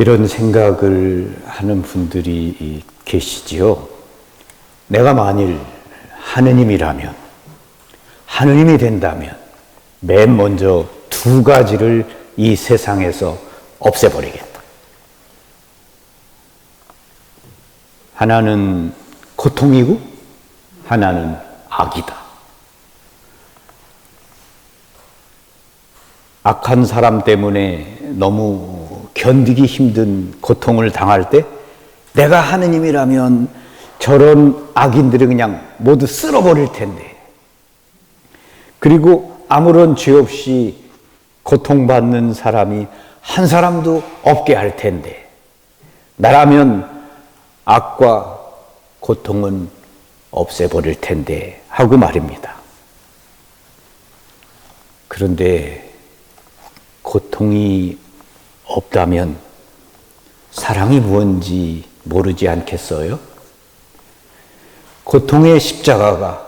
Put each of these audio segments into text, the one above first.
이런 생각을 하는 분들이 계시지요. 내가 만일 하느님이라면, 하느님이 된다면, 맨 먼저 두 가지를 이 세상에서 없애버리겠다. 하나는 고통이고, 하나는 악이다. 악한 사람 때문에 너무 견디기 힘든 고통을 당할 때 내가 하느님이라면 저런 악인들을 그냥 모두 쓸어버릴 텐데. 그리고 아무런 죄 없이 고통받는 사람이 한 사람도 없게 할 텐데. 나라면 악과 고통은 없애버릴 텐데 하고 말입니다. 그런데 고통이 없다면 사랑이 무엇인지 모르지 않겠어요? 고통의 십자가가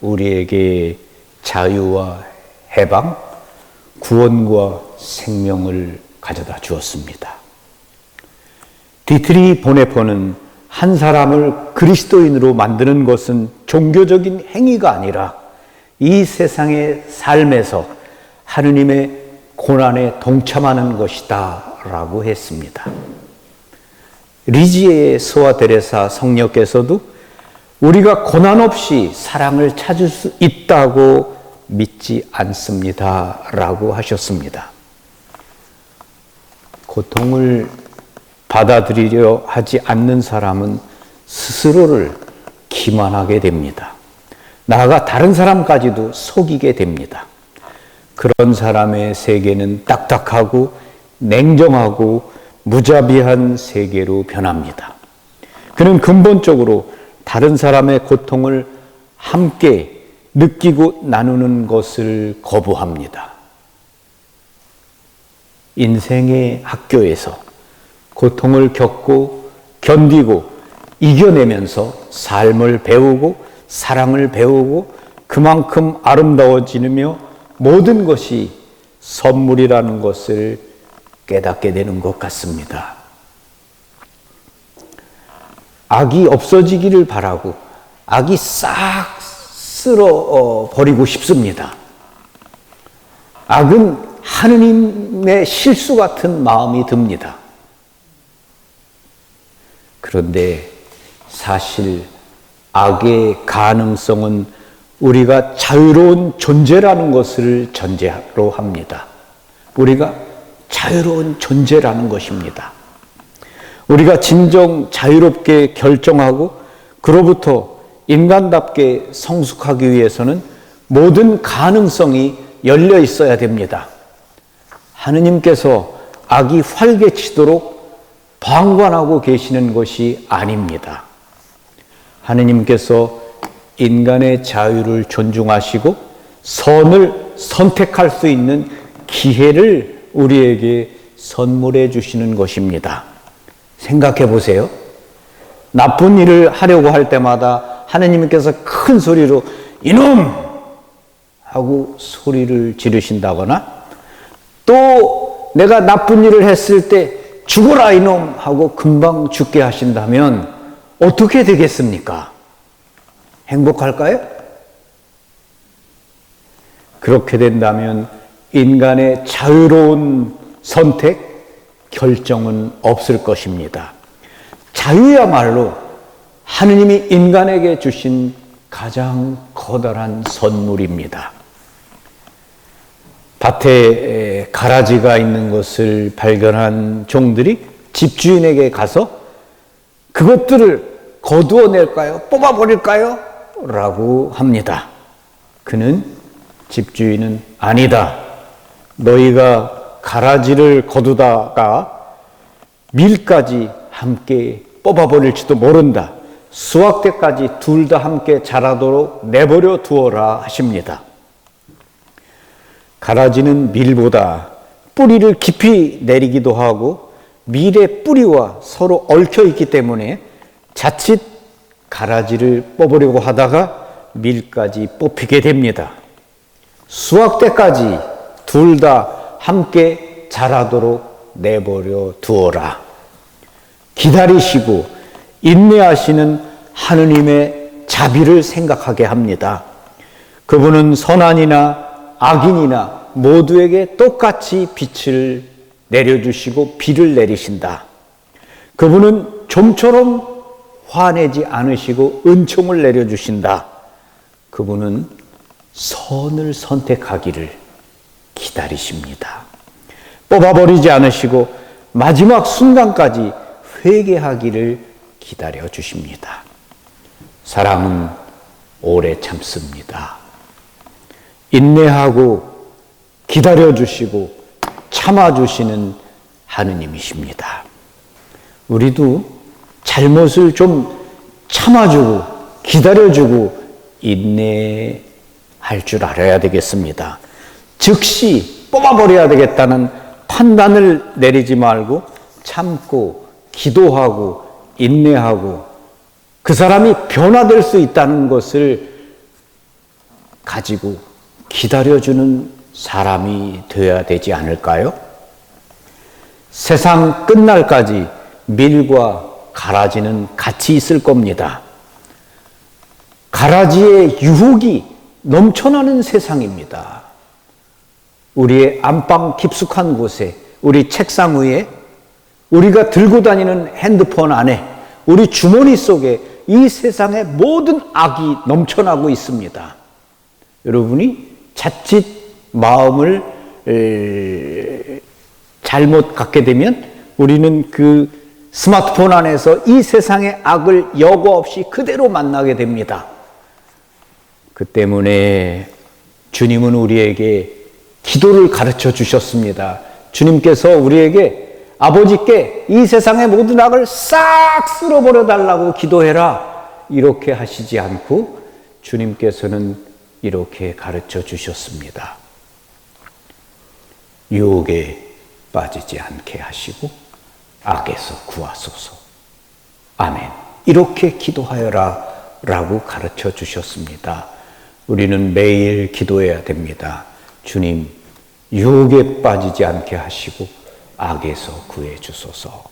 우리에게 자유와 해방, 구원과 생명을 가져다 주었습니다. 디트리 보네포는 한 사람을 그리스도인으로 만드는 것은 종교적인 행위가 아니라 이 세상의 삶에서 하느님의 고난에 동참하는 것이다 라고 했습니다. 리지의 소아 데레사 성녀께서도 우리가 고난 없이 사랑을 찾을 수 있다고 믿지 않습니다 라고 하셨습니다. 고통을 받아들이려 하지 않는 사람은 스스로를 기만하게 됩니다. 나아가 다른 사람까지도 속이게 됩니다. 그런 사람의 세계는 딱딱하고 냉정하고 무자비한 세계로 변합니다. 그는 근본적으로 다른 사람의 고통을 함께 느끼고 나누는 것을 거부합니다. 인생의 학교에서 고통을 겪고 견디고 이겨내면서 삶을 배우고 사랑을 배우고 그만큼 아름다워지며 모든 것이 선물이라는 것을 깨닫게 되는 것 같습니다. 악이 없어지기를 바라고 악이 싹 쓸어 버리고 싶습니다. 악은 하느님의 실수 같은 마음이 듭니다. 그런데 사실 악의 가능성은 우리가 자유로운 존재라는 것을 전제로 합니다. 우리가 자유로운 존재라는 것입니다. 우리가 진정 자유롭게 결정하고 그로부터 인간답게 성숙하기 위해서는 모든 가능성이 열려 있어야 됩니다. 하느님께서 악이 활개치도록 방관하고 계시는 것이 아닙니다. 하느님께서 인간의 자유를 존중하시고 선을 선택할 수 있는 기회를 우리에게 선물해 주시는 것입니다. 생각해 보세요. 나쁜 일을 하려고 할 때마다 하느님께서 큰 소리로 이놈! 하고 소리를 지르신다거나 또 내가 나쁜 일을 했을 때 죽어라 이놈! 하고 금방 죽게 하신다면 어떻게 되겠습니까? 행복할까요? 그렇게 된다면 인간의 자유로운 선택, 결정은 없을 것입니다. 자유야말로 하느님이 인간에게 주신 가장 커다란 선물입니다. 밭에 가라지가 있는 것을 발견한 종들이 집주인에게 가서 그것들을 거두어 낼까요? 뽑아 버릴까요? 라고 합니다. 그는 집주인은 아니다. 너희가 가라지를 거두다가 밀까지 함께 뽑아버릴지도 모른다. 수확 때까지 둘 다 함께 자라도록 내버려 두어라 하십니다. 가라지는 밀보다 뿌리를 깊이 내리기도 하고 밀의 뿌리와 서로 얽혀 있기 때문에 자칫 가라지를 뽑으려고 하다가 밀까지 뽑히게 됩니다. 수확 때까지 둘 다 함께 자라도록 내버려 두어라. 기다리시고 인내하시는 하느님의 자비를 생각하게 합니다. 그분은 선한이나 악인이나 모두에게 똑같이 빛을 내려주시고 비를 내리신다. 그분은 좀처럼 화내지 않으시고 은총을 내려주신다. 그분은 선을 선택하기를 기다리십니다. 뽑아버리지 않으시고 마지막 순간까지 회개하기를 기다려 주십니다. 사랑은 오래 참습니다. 인내하고 기다려 주시고 참아 주시는 하느님이십니다. 우리도 잘못을 좀 참아주고 기다려주고 인내할 줄 알아야 되겠습니다. 즉시 뽑아버려야 되겠다는 판단을 내리지 말고 참고 기도하고 인내하고 그 사람이 변화될 수 있다는 것을 가지고 기다려주는 사람이 되어야 되지 않을까요? 세상 끝날까지 밀과 가라지는 같이 있을 겁니다. 가라지의 유혹이 넘쳐나는 세상입니다. 우리의 안방 깊숙한 곳에, 우리 책상 위에, 우리가 들고 다니는 핸드폰 안에, 우리 주머니 속에 이 세상의 모든 악이 넘쳐나고 있습니다. 여러분이 자칫 마음을 에, 잘못 갖게 되면 우리는 그 스마트폰 안에서 이 세상의 악을 여과 없이 그대로 만나게 됩니다. 그 때문에 주님은 우리에게 기도를 가르쳐 주셨습니다. 주님께서 우리에게 아버지께 이 세상의 모든 악을 싹 쓸어버려 달라고 기도해라. 이렇게 하시지 않고 주님께서는 이렇게 가르쳐 주셨습니다. 유혹에 빠지지 않게 하시고 악에서 구하소서. 아멘. 이렇게 기도하여라 라고 가르쳐 주셨습니다. 우리는 매일 기도해야 됩니다. 주님, 유혹에 빠지지 않게 하시고 악에서 구해 주소서.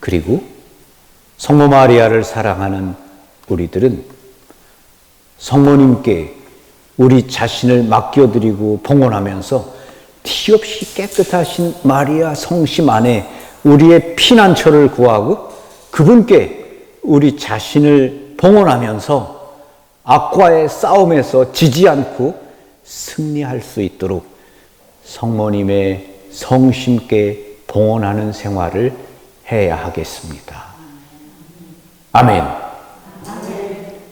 그리고 성모 마리아를 사랑하는 우리들은 성모님께 우리 자신을 맡겨드리고 봉헌하면서 티 없이 깨끗하신 마리아 성심 안에 우리의 피난처를 구하고 그분께 우리 자신을 봉헌하면서 악과의 싸움에서 지지 않고 승리할 수 있도록 성모님의 성심께 봉헌하는 생활을 해야 하겠습니다. 아멘.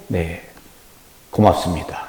네. 고맙습니다.